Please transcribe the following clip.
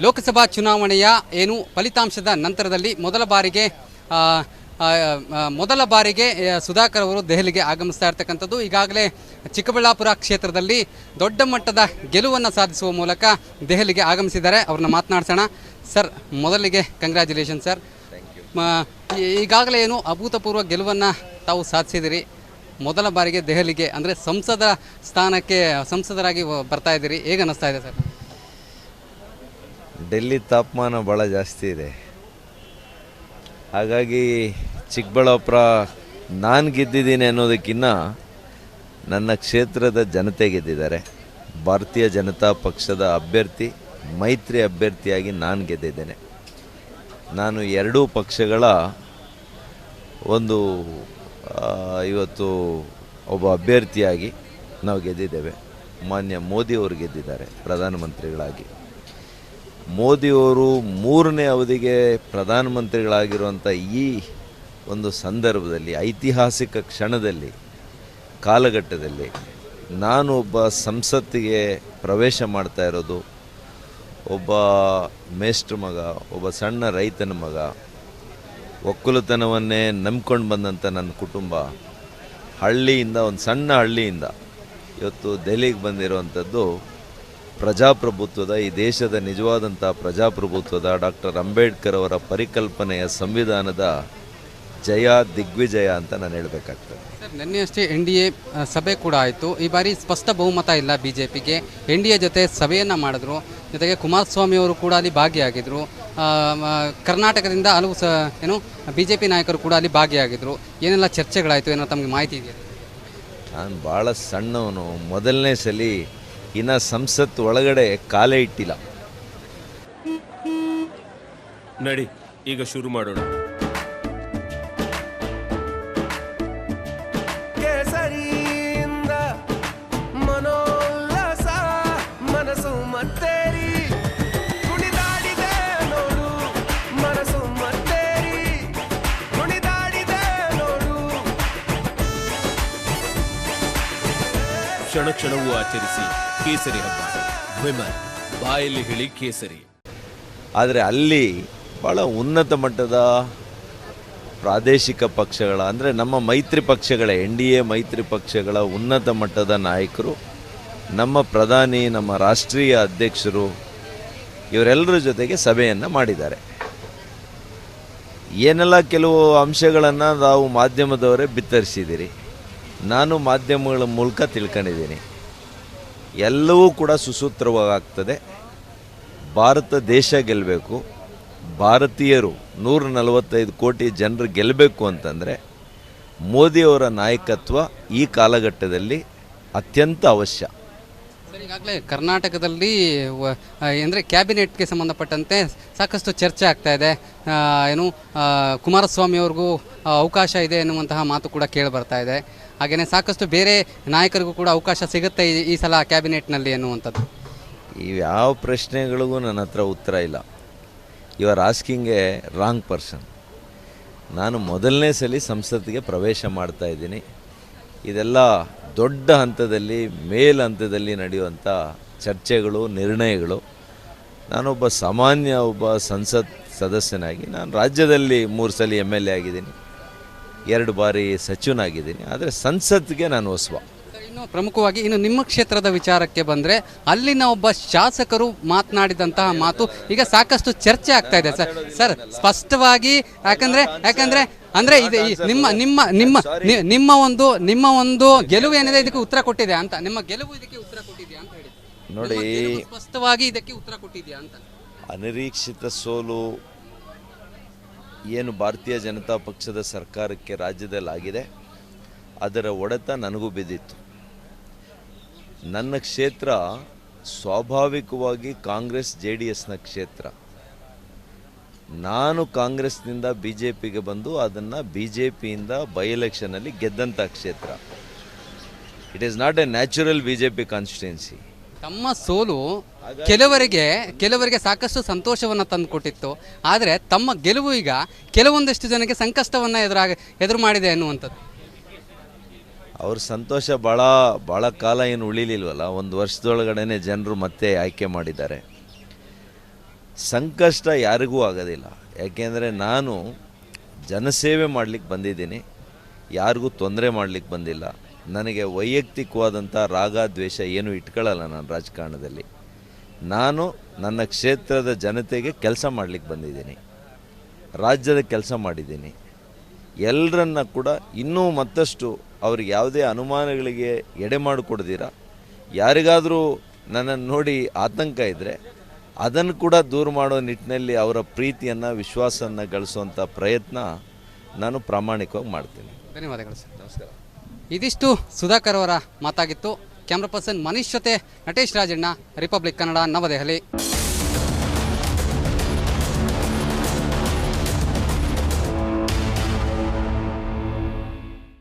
ಲೋಕಸಭಾ ಚುನಾವಣೆಯ ಏನು ಫಲಿತಾಂಶದ ನಂತರದಲ್ಲಿ ಮೊದಲ ಬಾರಿಗೆ ಮೊದಲ ಬಾರಿಗೆ ಸುಧಾಕರ್ ಅವರು ದೆಹಲಿಗೆ ಆಗಮಿಸ್ತಾ ಇರ್ತಕ್ಕಂಥದ್ದು. ಈಗಾಗಲೇ ಚಿಕ್ಕಬಳ್ಳಾಪುರ ಕ್ಷೇತ್ರದಲ್ಲಿ ದೊಡ್ಡ ಮಟ್ಟದ ಗೆಲುವನ್ನು ಸಾಧಿಸುವ ಮೂಲಕ ದೆಹಲಿಗೆ ಆಗಮಿಸಿದ್ದಾರೆ. ಅವ್ರನ್ನ ಮಾತನಾಡ್ಸೋಣ. ಸರ್, ಮೊದಲಿಗೆ ಕಂಗ್ರ್ಯಾಚುಲೇಷನ್ ಸರ್ ಈಗಾಗಲೇ ಏನು ಅಭೂತಪೂರ್ವ ಗೆಲುವನ್ನು ತಾವು ಸಾಧಿಸಿದಿರಿ ಮೊದಲ ಬಾರಿಗೆ ದೆಹಲಿಗೆ, ಅಂದರೆ ಸಂಸದ ಸ್ಥಾನಕ್ಕೆ ಸಂಸದರಾಗಿ ಬರ್ತಾ ಇದ್ದೀರಿ. ಹೇಗೆ ಅನ್ನಿಸ್ತಾ ಇದೆ ಸರ್ ಡೆಲ್ಲಿ ತಾಪಮಾನ ಭಾಳ ಜಾಸ್ತಿ ಇದೆ. ಹಾಗಾಗಿ ಚಿಕ್ಕಬಳ್ಳಾಪುರ ನಾನು ಗೆದ್ದಿದ್ದೀನಿ ಅನ್ನೋದಕ್ಕಿಂತ ನನ್ನ ಕ್ಷೇತ್ರದ ಜನತೆ ಗೆದ್ದಿದ್ದಾರೆ. ಭಾರತೀಯ ಜನತಾ ಪಕ್ಷದ ಅಭ್ಯರ್ಥಿ, ಮೈತ್ರಿ ಅಭ್ಯರ್ಥಿಯಾಗಿ ನಾನು ಗೆದ್ದಿದ್ದೇನೆ. ನಾನು ಎರಡೂ ಪಕ್ಷಗಳ ಒಂದು ಇವತ್ತು ಒಬ್ಬ ಅಭ್ಯರ್ಥಿಯಾಗಿ ನಾವು ಗೆದ್ದಿದ್ದೇವೆ. ಮಾನ್ಯ ಮೋದಿ ಅವರು ಗೆದ್ದಿದ್ದಾರೆ, ಪ್ರಧಾನಮಂತ್ರಿಗಳಾಗಿ. ಮೋದಿಯವರು ಮೂರನೇ ಅವಧಿಗೆ ಪ್ರಧಾನಮಂತ್ರಿಗಳಾಗಿರುವಂಥ ಈ ಒಂದು ಸಂದರ್ಭದಲ್ಲಿ, ಐತಿಹಾಸಿಕ ಕ್ಷಣದಲ್ಲಿ, ಕಾಲಘಟ್ಟದಲ್ಲಿ ನಾನು ಒಬ್ಬ ಸಂಸತ್ತಿಗೆ ಪ್ರವೇಶ ಮಾಡ್ತಾ ಇರೋದು. ಒಬ್ಬ ಮೇಷ್ಟ್ರ ಮಗ, ಒಬ್ಬ ಸಣ್ಣ ರೈತನ ಮಗ. ಒಕ್ಕಲುತನವನ್ನೇ ನಂಬ್ಕೊಂಡು ಬಂದಂಥ ನನ್ನ ಕುಟುಂಬ. ಹಳ್ಳಿಯಿಂದ, ಒಂದು ಸಣ್ಣ ಹಳ್ಳಿಯಿಂದ ಇವತ್ತು ದೆಹಲಿಗೆ ಬಂದಿರುವಂಥದ್ದು ಪ್ರಜಾಪ್ರಭುತ್ವದ ಈ ದೇಶದ ನಿಜವಾದಂಥ ಪ್ರಜಾಪ್ರಭುತ್ವದ ಡಾಕ್ಟರ್ ಅಂಬೇಡ್ಕರ್ ಅವರ ಪರಿಕಲ್ಪನೆಯ ಸಂವಿಧಾನದ ಜಯ ದಿಗ್ವಿಜಯ ಅಂತ ನಾನು ಹೇಳಬೇಕಾಗ್ತದೆ. ಸರ್ ನಿನ್ನೆಯಷ್ಟೇ ಎನ್ ಡಿ ಎ ಸಭೆ ಕೂಡ ಆಯಿತು. ಈ ಬಾರಿ ಸ್ಪಷ್ಟ ಬಹುಮತ ಇಲ್ಲ ಬಿ ಜೆ ಪಿಗೆ ಎನ್ ಡಿ ಎ ಜೊತೆ ಸಭೆಯನ್ನು ಮಾಡಿದ್ರು. ಜೊತೆಗೆ ಕುಮಾರಸ್ವಾಮಿ ಅವರು ಕೂಡ ಅಲ್ಲಿ ಭಾಗಿಯಾಗಿದ್ದರು ಕರ್ನಾಟಕದಿಂದ ಹಲವು ಸ ಏನು ಬಿ ಜೆ ಪಿ ನಾಯಕರು ಕೂಡ ಅಲ್ಲಿ ಭಾಗಿಯಾಗಿದ್ದರು ಏನೆಲ್ಲ ಚರ್ಚೆಗಳಾಯಿತು? ಏನೋ ತಮಗೆ ಮಾಹಿತಿ ಇದೆಯಾ? ನಾನು ಭಾಳ ಸಣ್ಣವನು. ಮೊದಲನೇ ಸಲ ಇನ್ನು ಸಂಸತ್ ಒಳಗಡೆ ಕಾಲೇ ಇಟ್ಟಿಲ್ಲ. ನಡಿ ಈಗ ಶುರು ಮಾಡೋಣ. ಕ್ಷಣ ಕ್ಷಣವೂ ಆಚರಿಸಿ ಕೇಸರಿ ಹಬ್ಬ. ವಿಮಲ್, ಬಾಯಲ್ಲಿ ಹೇಳಿ ಕೇಸರಿ. ಆದರೆ ಅಲ್ಲಿ ಭಾಳ ಉನ್ನತ ಮಟ್ಟದ ಪ್ರಾದೇಶಿಕ ಪಕ್ಷಗಳ, ಅಂದರೆ ನಮ್ಮ ಮೈತ್ರಿ ಪಕ್ಷಗಳ, ಎನ್ ಡಿ ಎ ಮೈತ್ರಿ ಪಕ್ಷಗಳ ಉನ್ನತ ಮಟ್ಟದ ನಾಯಕರು, ನಮ್ಮ ಪ್ರಧಾನಿ, ನಮ್ಮ ರಾಷ್ಟ್ರೀಯ ಅಧ್ಯಕ್ಷರು, ಇವರೆಲ್ಲರ ಜೊತೆಗೆ ಸಭೆಯನ್ನು ಮಾಡಿದ್ದಾರೆ. ಏನೆಲ್ಲ ಕೆಲವು ಅಂಶಗಳನ್ನು ನಾವು ಮಾಧ್ಯಮದವರೇ ಬಿತ್ತರಿಸಿದ್ದೀರಿ? ನಾನು ಮಾಧ್ಯಮಗಳ ಮೂಲಕ ತಿಳ್ಕೊಂಡಿದ್ದೀನಿ. ಎಲ್ಲವೂ ಕೂಡ ಸುಸೂತ್ರವಾಗ್ತದೆ. ಭಾರತ ದೇಶ ಗೆಲ್ಲಬೇಕು ಭಾರತೀಯರು ನೂರ ನಲವತ್ತೈದು ಕೋಟಿ ಜನರು ಗೆಲ್ಲಬೇಕು ಅಂತಂದರೆ ಮೋದಿಯವರ ನಾಯಕತ್ವ ಈ ಕಾಲಘಟ್ಟದಲ್ಲಿ ಅತ್ಯಂತ ಅವಶ್ಯ. ಸರ್, ಈಗಾಗಲೇ ಕರ್ನಾಟಕದಲ್ಲಿ ಅಂದರೆ ಕ್ಯಾಬಿನೆಟ್ಗೆ ಸಂಬಂಧಪಟ್ಟಂತೆ ಸಾಕಷ್ಟು ಚರ್ಚೆ ಆಗ್ತಾ ಇದೆ. ಏನು ಕುಮಾರಸ್ವಾಮಿ ಅವ್ರಿಗೂ ಅವಕಾಶ ಇದೆ ಎನ್ನುವಂತಹ ಮಾತು ಕೂಡ ಕೇಳಿ ಬರ್ತಾ ಇದೆ. ಹಾಗೆಯೇ ಸಾಕಷ್ಟು ಬೇರೆ ನಾಯಕರಿಗೂ ಕೂಡ ಅವಕಾಶ ಸಿಗುತ್ತೆ ಈ- ಸಲ ಕ್ಯಾಬಿನೆಟ್ನಲ್ಲಿ ಎನ್ನುವಂಥದ್ದು. ಈ ಯಾವ ಪ್ರಶ್ನೆಗಳಿಗೂ ನನ್ನ ಹತ್ರ ಉತ್ತರ ಇಲ್ಲ. You are asking a wrong person ನಾನು ಮೊದಲನೇ ಸಲ ಸಂಸತ್ತಿಗೆ ಪ್ರವೇಶ ಮಾಡ್ತಾ ಇದ್ದೀನಿ. ಇದೆಲ್ಲ ದೊಡ್ಡ ಹಂತದಲ್ಲಿ, ಮೇಲ್ ಹಂತದಲ್ಲಿ ನಡೆಯುವಂಥ ಚರ್ಚೆಗಳು, ನಿರ್ಣಯಗಳು. ನಾನೊಬ್ಬ ಸಾಮಾನ್ಯ ಒಬ್ಬ ಸಂಸತ್ ಸದಸ್ಯನಾಗಿ, ನಾನು ರಾಜ್ಯದಲ್ಲಿ ಮೂರು ಸಲ ಎಂ ಎಲ್ ಎ ಆಗಿದ್ದೀನಿ. ಎರಡು ಬಾರಿ ಸಚಿವನಾಗಿದ್ದೀನಿ ಆದರೆ ಸಂಸತ್ಗೆ ನಾನು ಹೊಸವ ಇನ್ನು ಪ್ರಮುಖವಾಗಿ ಇನ್ನು ನಿಮ್ಮ ಕ್ಷೇತ್ರದ ವಿಚಾರಕ್ಕೆ ಬಂದರೆ ಅಲ್ಲಿನ ಒಬ್ಬ ಶಾಸಕರು ಮಾತನಾಡಿದಂತಹ ಮಾತು ಈಗ ಸಾಕಷ್ಟು ಚರ್ಚೆ ಆಗ್ತಾ ಇದೆ ಸರ್. ಸರ್ ಸ್ಪಷ್ಟವಾಗಿ ಯಾಕಂದ್ರೆ ಯಾಕಂದ್ರೆ ಅಂದ್ರೆ ಇದು ಈ ನಿಮ್ಮ ನಿಮ್ಮ ನಿಮ್ಮ ನಿ- ನಿಮ್ಮ ಒಂದು ನಿಮ್ಮ ಒಂದು ಗೆಲುವು ಏನಿದೆ ಇದಕ್ಕೆ ಉತ್ತರ ಕೊಟ್ಟಿದೆ ಅಂತ. ನಿಮ್ಮ ಗೆಲುವು ಇದಕ್ಕೆ ಉತ್ತರ ಕೊಟ್ಟಿದೆಯಾ ಅಂತ ಹೇಳಿ. ನೋಡಿ ನಿಮ್ಮ ಗೆಲುವು ಸ್ಪಷ್ಟವಾಗಿ ಇದಕ್ಕೆ ಉತ್ತರ ಕೊಟ್ಟಿದೆಯಾ ಅಂತ. ಅನಿರೀಕ್ಷಿತ ಸೋಲು ಏನು ಭಾರತೀಯ ಜನತಾ ಪಕ್ಷದ ಸರ್ಕಾರಕ್ಕೆ ರಾಜ್ಯದಲ್ಲಿ ಆಗಿದೆ ಅದರ ಒಡೆತ ನನಗೂ ಬಿದ್ದಿತ್ತು. ನನ್ನ ಕ್ಷೇತ್ರ ಸ್ವಾಭಾವಿಕವಾಗಿ ಕಾಂಗ್ರೆಸ್ ಜೆ ಡಿ ಎಸ್ನ ಕ್ಷೇತ್ರ. ನಾನು ಕಾಂಗ್ರೆಸ್ನಿಂದ ಬಿ ಜೆ ಪಿಗೆ ಬಂದು ಅದನ್ನು ಬಿ ಜೆ ಪಿಯಿಂದ ಬೈ ಎಲೆಕ್ಷನಲ್ಲಿ ಗೆದ್ದಂಥ ಕ್ಷೇತ್ರ. It is not a natural B J P constituency ತಮ್ಮ ಸೋಲು ಕೆಲವರಿಗೆ ಕೆಲವರಿಗೆ ಸಾಕಷ್ಟು ಸಂತೋಷವನ್ನು ತಂದುಕೊಟ್ಟಿತ್ತು. ಆದರೆ ತಮ್ಮ ಗೆಲುವು ಈಗ ಕೆಲವೊಂದಿಷ್ಟು ಜನಕ್ಕೆ ಸಂಕಷ್ಟವನ್ನು ಎದುರಾಗ ಎದುರು ಮಾಡಿದೆ ಅನ್ನುವಂಥದ್ದು. ಅವ್ರ ಸಂತೋಷ ಭಾಳ ಭಾಳ ಕಾಲ ಏನು ಉಳಿಲಿಲ್ವಲ್ಲ ಒಂದು ವರ್ಷದೊಳಗಡೆ ಜನರು ಮತ್ತೆ ಆಯ್ಕೆ ಮಾಡಿದ್ದಾರೆ. ಸಂಕಷ್ಟ ಯಾರಿಗೂ ಆಗೋದಿಲ್ಲ. ಯಾಕೆಂದರೆ ನಾನು ಜನಸೇವೆ ಮಾಡಲಿಕ್ಕೆ ಬಂದಿದ್ದೀನಿ ಯಾರಿಗೂ ತೊಂದರೆ ಮಾಡಲಿಕ್ಕೆ ಬಂದಿಲ್ಲ. ನನಗೆ ವೈಯಕ್ತಿಕವಾದಂಥ ರಾಗ, ದ್ವೇಷ ಏನು ಇಟ್ಕೊಳ್ಳಲ್ಲ ನಾನು ರಾಜಕಾರಣದಲ್ಲಿ. ನಾನು ನನ್ನ ಕ್ಷೇತ್ರದ ಜನತೆಗೆ ಕೆಲಸ ಮಾಡಲಿಕ್ಕೆ ಬಂದಿದ್ದೀನಿ. ರಾಜ್ಯದ ಕೆಲಸ ಮಾಡಿದ್ದೀನಿ. ಎಲ್ಲರನ್ನ ಕೂಡ ಇನ್ನೂ ಮತ್ತಷ್ಟು ಅವ್ರಿಗೆ ಯಾವುದೇ ಅನುಮಾನಗಳಿಗೆ ಎಡೆ ಮಾಡಿಕೊಡ್ದಿರ? ಯಾರಿಗಾದರೂ ನನ್ನನ್ನು ನೋಡಿ ಆತಂಕ ಇದ್ದರೆ ಅದನ್ನು ಕೂಡ ದೂರ ಮಾಡೋ ನಿಟ್ಟಿನಲ್ಲಿ ಅವರ ಪ್ರೀತಿಯನ್ನು, ವಿಶ್ವಾಸವನ್ನು ಗಳಿಸುವಂಥ ಪ್ರಯತ್ನ ನಾನು ಪ್ರಾಮಾಣಿಕವಾಗಿ ಮಾಡ್ತೀನಿ. ಧನ್ಯವಾದಗಳು ಸರ್. ನಮಸ್ಕಾರ. ಇದಿಷ್ಟು ಸುಧಾಕರ್ ಅವರ ಮಾತಾಗಿತ್ತು. ಕ್ಯಾಮ್ರಾ ಪರ್ಸನ್ ಮನೀಶ್ ಜೊತೆ ನಟೇಶ್ ರಾಜಣ್ಣ ರಿಪಬ್ಲಿಕ್ ಕನ್ನಡ ನವದೆಹಲಿ.